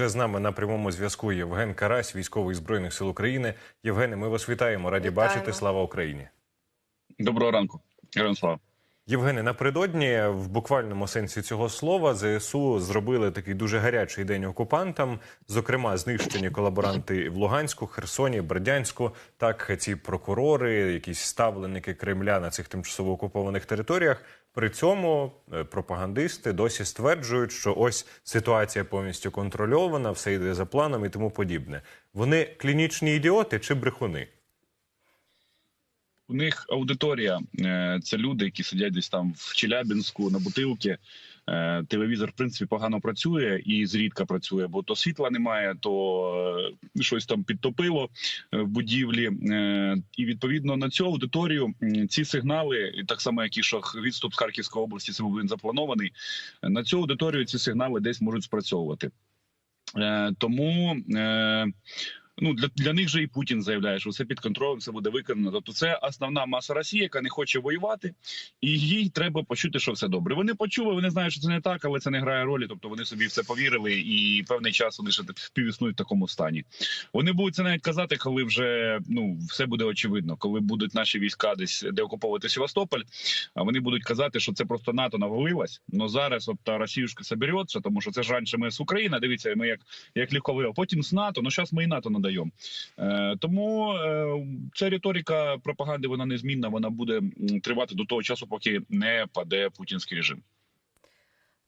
вже з нами на прямому зв'язку Євген Карась, військовий збройних сил України. Євгене, ми вас вітаємо. Раді Вітаємо. бачити. Слава Україні. Доброго ранку, Героям слава. Євгене, напередодні в буквальному сенсі цього слова ЗСУ зробили такий дуже гарячий день окупантам. Зокрема, знищені колаборанти в Луганську, Херсоні, Бердянську. Так, ці прокурори, якісь ставленики Кремля на цих тимчасово окупованих територіях. При цьому е, пропагандисти досі стверджують, що ось ситуація повністю контрольована, все йде за планом і тому подібне. Вони клінічні ідіоти чи брехуни? У них аудиторія е, це люди, які сидять десь там в Челябінську на бутилки. Е, Телевізор, в принципі, погано працює і зрідка працює, бо то світла немає, то е, щось там підтопило е, в будівлі. І відповідно на цю аудиторію ці сигнали, так само, як і що відступ з Харківської області, це був він запланований. На цю аудиторію ці сигнали десь можуть спрацьовувати. Тому. Ну для, для них же і Путін заявляє, що все під контролем, все буде виконано. Тобто, це основна маса Росії, яка не хоче воювати, і їй треба почути, що все добре. Вони почули, вони знають, що це не так, але це не грає ролі. Тобто вони собі в це повірили, і певний час вони ще півіснують в такому стані. Вони будуть це навіть казати, коли вже ну все буде очевидно, коли будуть наші війська десь деокуповувати Севастополь. А вони будуть казати, що це просто НАТО навалилась. Но зараз от та Росіюшка собереться, тому що це ж раніше ми з України. Дивіться, ми як як легковий, а потім з НАТО. Ну зараз ми і НАТО надаємо. Е, тому е, ця риторика пропаганди вона незмінна. Вона буде тривати до того часу, поки не паде путінський режим.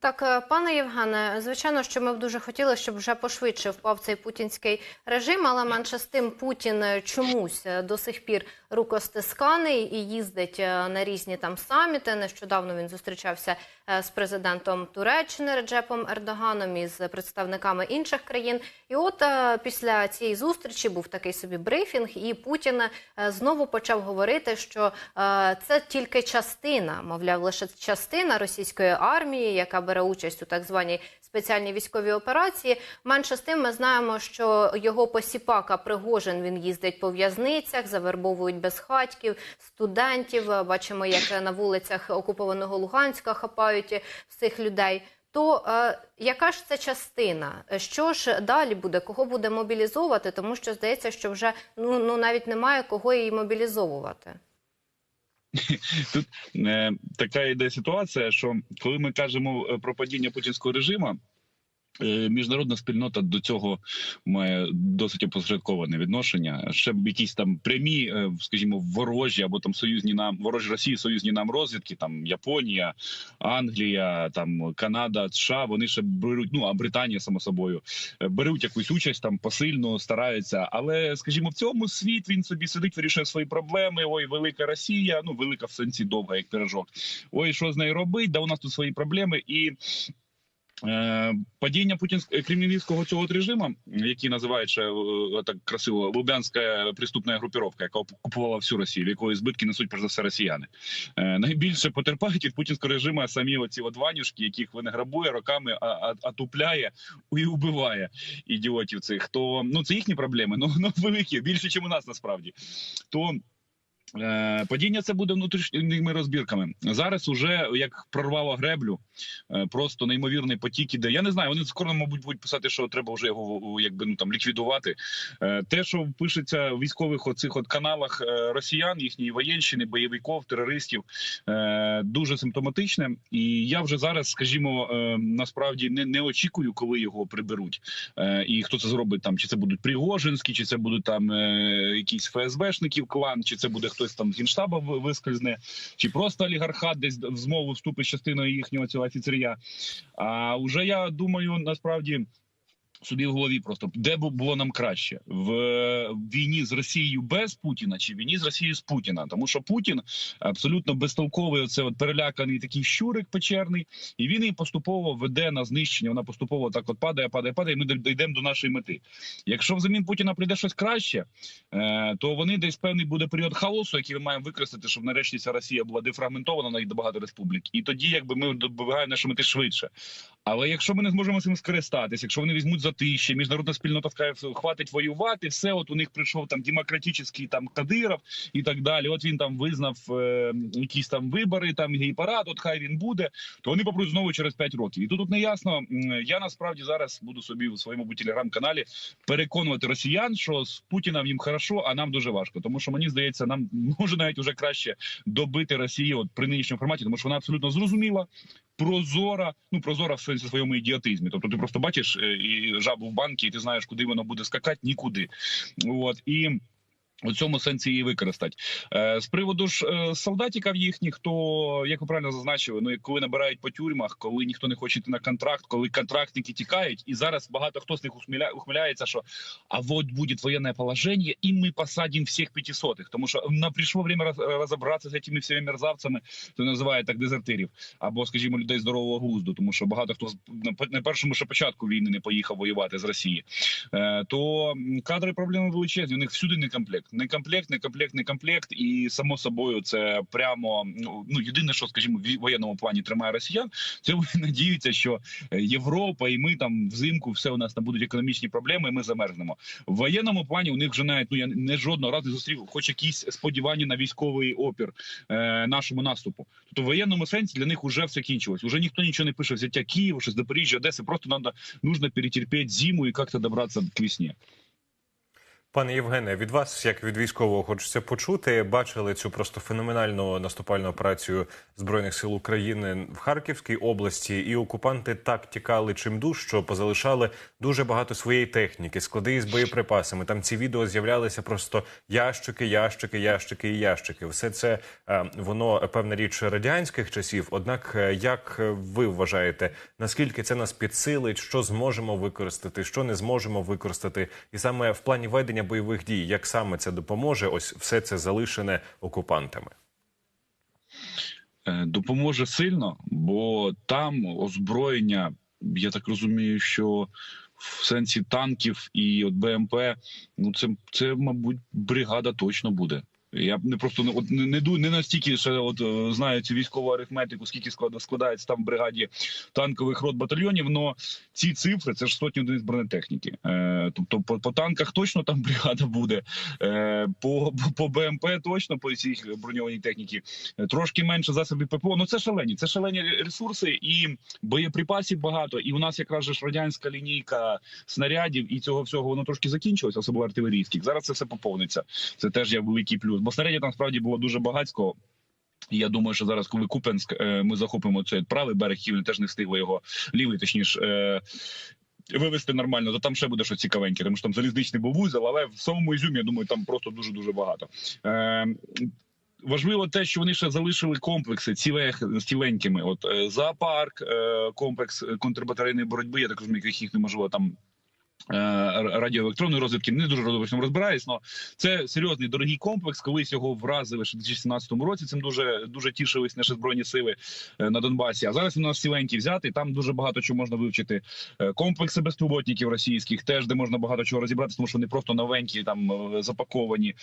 Так, е, пане Євгене, звичайно, що ми б дуже хотіли, щоб вже пошвидше впав цей путінський режим, але менше з тим Путін е, чомусь е, до сих пір рукостисканий і їздить на різні там саміти. Нещодавно він зустрічався з президентом Туреччини Реджепом Ердоганом і з представниками інших країн. І от після цієї зустрічі був такий собі брифінг, і Путін знову почав говорити, що це тільки частина, мовляв, лише частина російської армії, яка бере участь у так званій спеціальній військовій операції. Менше з тим, ми знаємо, що його посіпака Пригожин він їздить по в'язницях, завербовують безхатьків, студентів. Бачимо, як на вулицях окупованого Луганська хапають цих людей. То е, яка ж це частина? Що ж далі буде? Кого буде мобілізовувати? Тому що здається, що вже ну, ну навіть немає кого її мобілізовувати. Тут е, така йде ситуація, що коли ми кажемо е, про падіння путінського режиму. Е, Міжнародна спільнота до цього має досить опосередковане відношення. Ще б якісь там прямі, е, скажімо, ворожі або там союзні нам ворожі Росії, союзні нам розвідки, там Японія, Англія, там Канада, США. Вони ще беруть. Ну а Британія, само собою, е, беруть якусь участь там посильно стараються. Але скажімо, в цьому світ він собі сидить, вирішує свої проблеми. Ой, велика Росія, ну велика в сенсі довга, як пирожок. Ой, що з нею робить? Да у нас тут свої проблеми і. Е, Падіння путінського кремлівського цього от режиму, який називається е, так красиво Лубянська преступна групіровка, яка окупувала всю Росію, в якої збитки несуть перш за все росіяни. Е, Найбільше потерпають від путінського режиму самі оці от ванюшки, яких він грабує роками, а, атупляє і убиває ідіотів цих. То ну це їхні проблеми, ну, ну великі, більше, ніж у нас насправді. То Е, Падіння це буде внутрішніми розбірками. Зараз уже як прорвало греблю, е, просто неймовірний потік іде. Я не знаю. Вони скоро, мабуть, будуть писати, що треба вже його якби ну там ліквідувати. Е, Те, що пишеться в військових оцих от каналах е, росіян, їхньої воєнщини, бойовиків, терористів, е, дуже симптоматичне. І я вже зараз, скажімо, е, насправді не, не очікую, коли його приберуть. Е, І хто це зробить там? Чи це будуть Пригожинські, чи це будуть там е, якісь ФСБшників клан, чи це буде хтось там з генштаба ви- вискользне, чи просто олігархат десь в змову вступить частиною їхнього цього офіцерія. А вже я думаю, насправді. Собі в голові просто де б було нам краще в війні з Росією без Путіна чи війні з Росією з Путіна, тому що Путін абсолютно безтолковий. Оце от переляканий такий щурик печерний, і він її поступово веде на знищення. Вона поступово так от падає, падає, падає. і Ми дійдемо до нашої мети. Якщо взамін Путіна прийде щось краще, е, то вони десь певний буде період хаосу, який ми маємо використати, щоб нарешті ця Росія була дефрагментована на багато республік, і тоді якби ми добиваємо наші мети швидше. Але якщо ми не зможемо цим скористатися, якщо вони візьмуть затище. Міжнародна спільнота скаже, хватить воювати. Все, от у них прийшов там демократичний там Кадиров і так далі. От він там визнав е, якісь там вибори, там гей-парад, от хай він буде. То вони попруть знову через 5 років. І тут не ясно. Я насправді зараз буду собі в своєму телеграм-каналі переконувати росіян, що з Путіном їм хорошо, а нам дуже важко. Тому що мені здається, нам може навіть уже краще добити Росію от при нинішньому форматі, тому що вона абсолютно зрозуміла. Прозора, ну прозора в своєму ідіотизмі. Тобто ти просто бачиш е, і жабу в банки, і ти знаєш, куди воно буде скакати, нікуди. От і. У цьому сенсі її використати е, з приводу ж е, солдатиків їхніх, то як ви правильно зазначили, ну коли набирають по тюрмах, коли ніхто не хоче йти на контракт, коли контрактники тікають, і зараз багато хто з них ухміля, ухмиляється, що а от буде воєнне положення, і ми посадимо всіх п'ятисотих. Тому що на прийшло время роз, розібратися з цими всіми мерзавцями, то називають так дезертирів, або, скажімо, людей здорового глузду, тому що багато хто на першому ще початку війни не поїхав воювати з Росії. Е, то кадри проблеми величезні. У них всюди не комплект. Не комплект, не комплект, не комплект. І само собою, це прямо ну ну єдине, що скажімо, в воєнному плані тримає росіян. Це вони надіються, що е, Європа і ми там взимку все у нас там будуть економічні проблеми, і ми замерзнемо. В воєнному плані у них вже навіть ну я не жодного разу не зустрів, хоч якісь сподівання на військовий опір е, нашому наступу. Тобто в воєнному сенсі для них вже все кінчилось. Уже ніхто нічого не пише взяття Києва, щось Запоріжжя, Одеси. Просто надо нужно перетерпеть зиму і як-то добратися к весні. Пане Євгене, від вас, як від військового, хочеться почути. Бачили цю просто феноменальну наступальну операцію збройних сил України в Харківській області, і окупанти так тікали чимдуж, що позалишали дуже багато своєї техніки, склади із боєприпасами. Там ці відео з'являлися просто ящики, ящики, ящики і ящики. Все це е, воно певна річ радянських часів. Однак, е, як ви вважаєте, наскільки це нас підсилить, що зможемо використати, що не зможемо використати, і саме в плані ведення бойових дій, як саме це допоможе? Ось все це залишене окупантами. Е, Допоможе сильно, бо там озброєння, я так розумію, що в сенсі танків і от БМП, ну це, це мабуть, бригада точно буде. Я не просто не- от, не, не, настільки ще от е, знаю цю військову арифметику, скільки склада- складається там в бригаді танкових рот батальйонів. Но ці цифри це ж сотні одиниць бронетехніки. Е, тобто по, по танках точно там бригада буде, е, по, по, БМП точно по цій броньованій техніці. Е, Трошки менше засобів ППО. Ну це шалені. Це шалені ресурси і боєприпасів багато. І у нас якраз ж радянська лінійка снарядів і цього всього воно трошки закінчилося, особливо артилерійських. Зараз це все поповниться. Це теж є великий плюс. Снарядів там справді було дуже багатько. І Я думаю, що зараз, коли Купенськ, е, ми захопимо цей правий берег, і вони теж не встигли його лівий, точніше. е, Вивести нормально, то там ще буде щось цікавеньке, тому що там залізничний був вузол, але в самому Ізюмі, я думаю, там просто дуже дуже багато. Е, Важливо те, що вони ще залишили комплекси ціленькими. От зоопарк, е, комплекс контрбатарейної боротьби. Я так розумію, їх неможливо там. Е, Радіоелектронної розвідки не дуже в розбираюсь, але це серйозний дорогий комплекс. Колись його вразили ще в 2017 році. Цим дуже дуже тішились наші збройні сили е, на Донбасі. А зараз у нас ціленький взяти. Там дуже багато чого можна вивчити. Е, Комплекси безпілотників російських, теж де можна багато чого розібратися, тому що вони просто новенькі, там запаковані.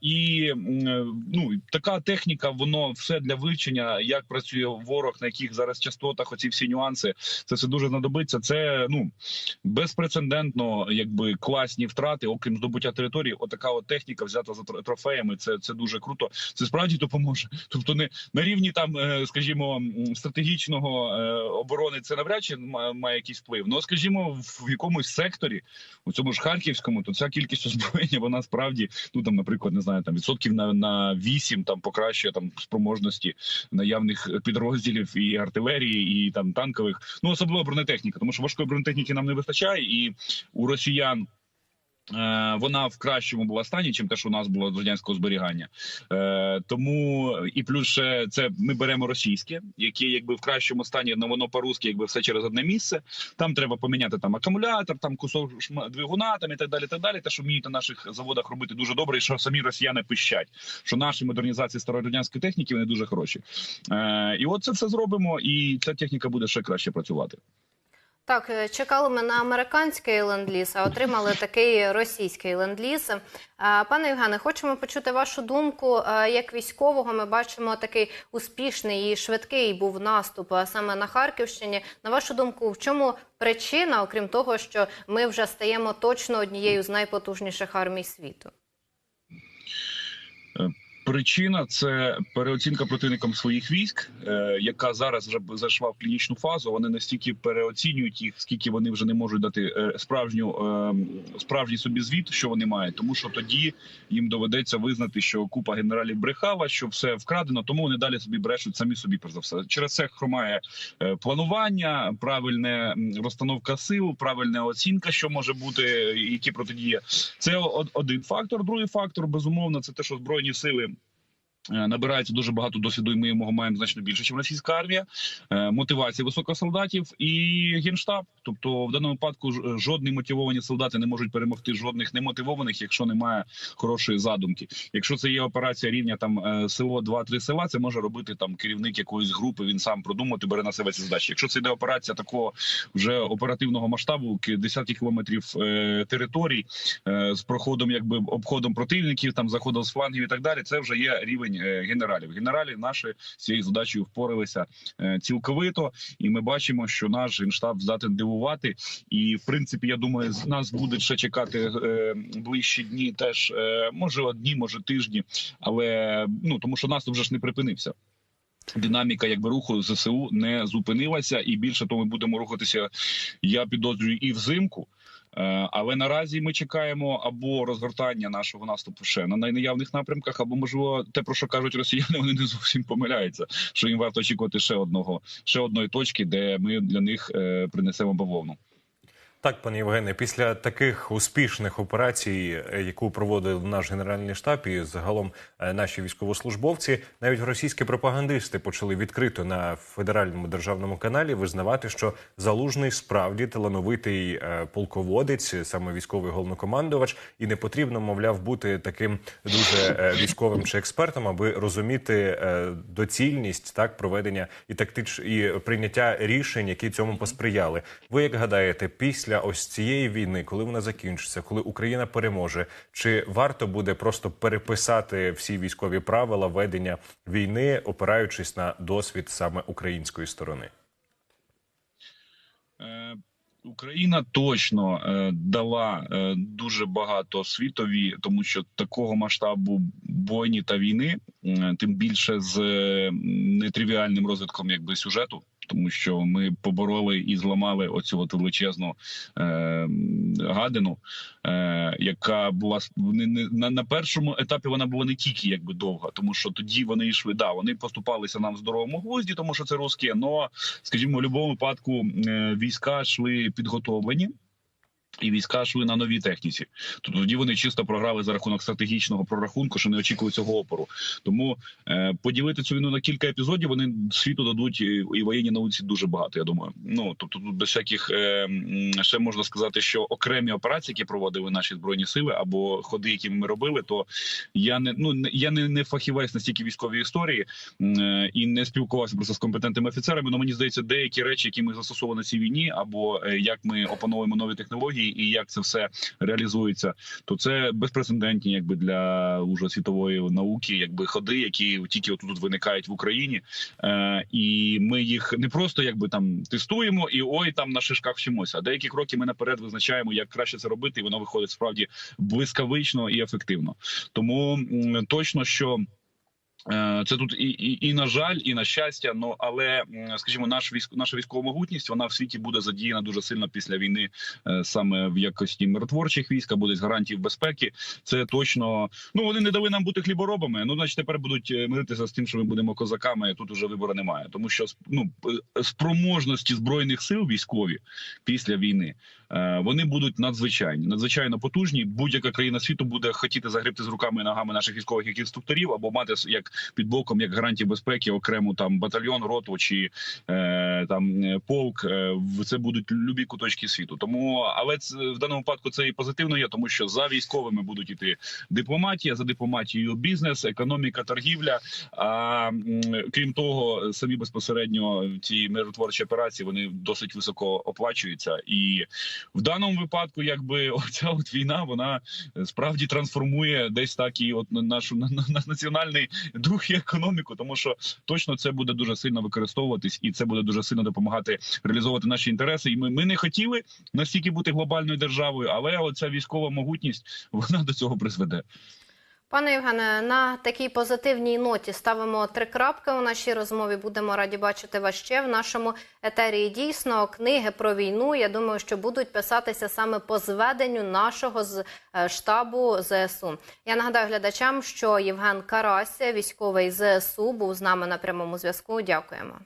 І ну така техніка, воно все для вивчення, як працює ворог, на яких зараз частотах оці всі нюанси. Це все дуже знадобиться. Це ну безпрецедентно, якби класні втрати, окрім здобуття території. Отака от техніка взята за тро- трофеями. Це це дуже круто. Це справді допоможе. Тобто, не на рівні там, е, скажімо, стратегічного е, оборони це навряд чи має якийсь вплив. Ну скажімо, в якомусь секторі, у цьому ж харківському, то ця кількість озброєння вона справді ну там, наприклад, не знаю, там відсотків на на 8 там покращує там спроможності наявних підрозділів і артилерії, і там танкових, ну особливо бронетехніка, тому що важкої бронетехніки нам не вистачає, і у росіян. е, Вона в кращому була стані, чим те, що у нас було з радянського зберігання. Е, тому і плюс це ми беремо російське, яке якби в кращому стані, але воно по-русски, якби все через одне місце. Там треба поміняти там акумулятор, там кусок двигуна, там і так далі. Так далі. Те, що вміють на наших заводах робити дуже добре, і що самі росіяни пищать, що наші модернізації старорадянської техніки вони дуже хороші. Е, і от це все зробимо, і ця техніка буде ще краще працювати. Так, е, чекали ми на американський ленд-ліз, а отримали такий російський ленд-ліз. Е, Пане Євгене, хочемо почути вашу думку. Е, Як військового, ми бачимо такий успішний і швидкий був наступ саме на Харківщині. На вашу думку, в чому причина, окрім того, що ми вже стаємо точно однією з найпотужніших армій світу? Причина це переоцінка противником своїх військ, е, яка зараз вже зайшла в клінічну фазу. Вони настільки переоцінюють їх, скільки вони вже не можуть дати е, справжню е, справжній собі звіт, що вони мають. Тому що тоді їм доведеться визнати, що купа генералів брехала, що все вкрадено. Тому вони далі собі брешуть самі собі. Про за все через це хромає планування, правильне розстановка сил, правильна оцінка, що може бути, які протидія. Це один фактор. Другий фактор, безумовно, це те, що збройні сили. Е, Набирається дуже багато досвіду, і ми його маємо значно більше, ніж російська армія. Е, Мотивація висока солдатів і генштаб. Тобто, в даному випадку ж- жодні мотивовані солдати не можуть перемогти жодних немотивованих, якщо немає хорошої задумки. Якщо це є операція рівня там е, село, два-три села, це може робити там керівник якоїсь групи. Він сам продумати, бере на себе ці задачі. Якщо це йде операція такого вже оперативного масштабу, ки- десятки кілометрів е, територій е, з проходом, якби обходом противників, там заходом з флангів і так далі. Це вже є рівень е, генералів. Генералі наші цією задачею впоралися е, цілковито, і ми бачимо, що наш генштаб здатен дивувати. І в принципі, я думаю, з нас буде ще чекати е, ближчі дні, теж може одні, може тижні, але ну тому, що наступ вже ж не припинився. Динаміка якби руху ЗСУ не зупинилася, і більше того, ми будемо рухатися. Я підозрюю і взимку. Е, Але наразі ми чекаємо або розгортання нашого наступу ще на найнеявних напрямках, або можливо те, про що кажуть росіяни, вони не зовсім помиляються. Що їм варто очікувати ще одного, ще одної точки, де ми для них е, принесемо бавовну. Так, пане Євгене, після таких успішних операцій, е, яку проводив наш генеральний штаб і загалом е, наші військовослужбовці, навіть російські пропагандисти почали відкрито на федеральному державному каналі визнавати, що залужний справді талановитий е, полководець, саме військовий головнокомандувач, і не потрібно, мовляв, бути таким дуже військовим чи експертом, аби розуміти доцільність так проведення і тактич і прийняття рішень, які цьому посприяли. Ви як гадаєте, після ось цієї війни, коли вона закінчиться, коли Україна переможе, чи варто буде просто переписати всі військові правила ведення війни, опираючись на досвід саме української сторони? Е, Україна точно е, дала е, дуже багато світові, тому що такого масштабу бойні та війни, тим більше з нетривіальним розвитком якби сюжету. Тому що ми побороли і зламали оцю от величезну е, гадину, е, яка була не, не, на, на першому етапі. Вона була не тільки якби довга, тому що тоді вони йшли. Да, вони поступалися нам в здоровому глузді, тому що це русські. Но, скажімо, в будь-якому випадку е, війська йшли підготовлені. І війська йшли на новій техніці. Тобто тоді вони чисто програли за рахунок стратегічного прорахунку, що не очікують цього опору. Тому е, поділити цю війну на кілька епізодів вони світу дадуть і, і воєнній науці дуже багато. Я думаю. Ну тобто, тут без всяких е, ще можна сказати, що окремі операції, які проводили наші збройні сили, або ходи, які ми робили, то я не ну я не, не фахівець настільки військової історії е, і не спілкувався просто з компетентними офіцерами. але мені здається, деякі речі, які ми застосовували на цій війні, або е, як ми опановуємо нові технології, і як це все реалізується, то це безпрецедентні, якби для уже світової науки, якби ходи, які тільки отут виникають в Україні, е, і ми їх не просто якби там тестуємо і ой, там на шишках вчимося. А деякі кроки ми наперед визначаємо, як краще це робити, і воно виходить справді блискавично і ефективно. Тому точно що. Е, Це тут і, і, і на жаль, і на щастя. Ну але скажімо, наш військ, наша військова могутність вона в світі буде задіяна дуже сильно після війни, е, саме в якості миротворчих військ або десь гарантів безпеки. Це точно ну вони не дали нам бути хліборобами. Ну значить, тепер будуть е, миритися з тим, що ми будемо козаками. Тут уже вибору немає, тому що ну спроможності збройних сил військові після війни вони будуть надзвичайні, надзвичайно потужні. Будь-яка країна світу буде хотіти загребти з руками і ногами наших військових інструкторів або мати як під боком як гарантії безпеки, окрему там батальйон, роту чи е, там е, полк. Е, це будуть любі куточки світу. Тому, але це, в даному випадку це і позитивно є, тому що за військовими будуть іти дипломатія, за дипломатією бізнес, економіка, торгівля. А крім того, самі безпосередньо ці миротворчі операції вони досить високо оплачуються, і в даному випадку, якби оця от війна, вона е, справді трансформує десь так і от нашу на, на, на національний дух і економіку, тому що точно це буде дуже сильно використовуватись, і це буде дуже сильно допомагати реалізовувати наші інтереси. І ми, ми не хотіли настільки бути глобальною державою, але оця військова могутність вона до цього призведе. Пане Євгене, на такій позитивній ноті ставимо три крапки у нашій розмові. Будемо раді бачити вас ще в нашому етері. Дійсно, книги про війну. Я думаю, що будуть писатися саме по зведенню нашого з е, штабу ЗСУ. Я нагадаю глядачам, що Євген Карась, військовий ЗСУ, був з нами на прямому зв'язку. Дякуємо.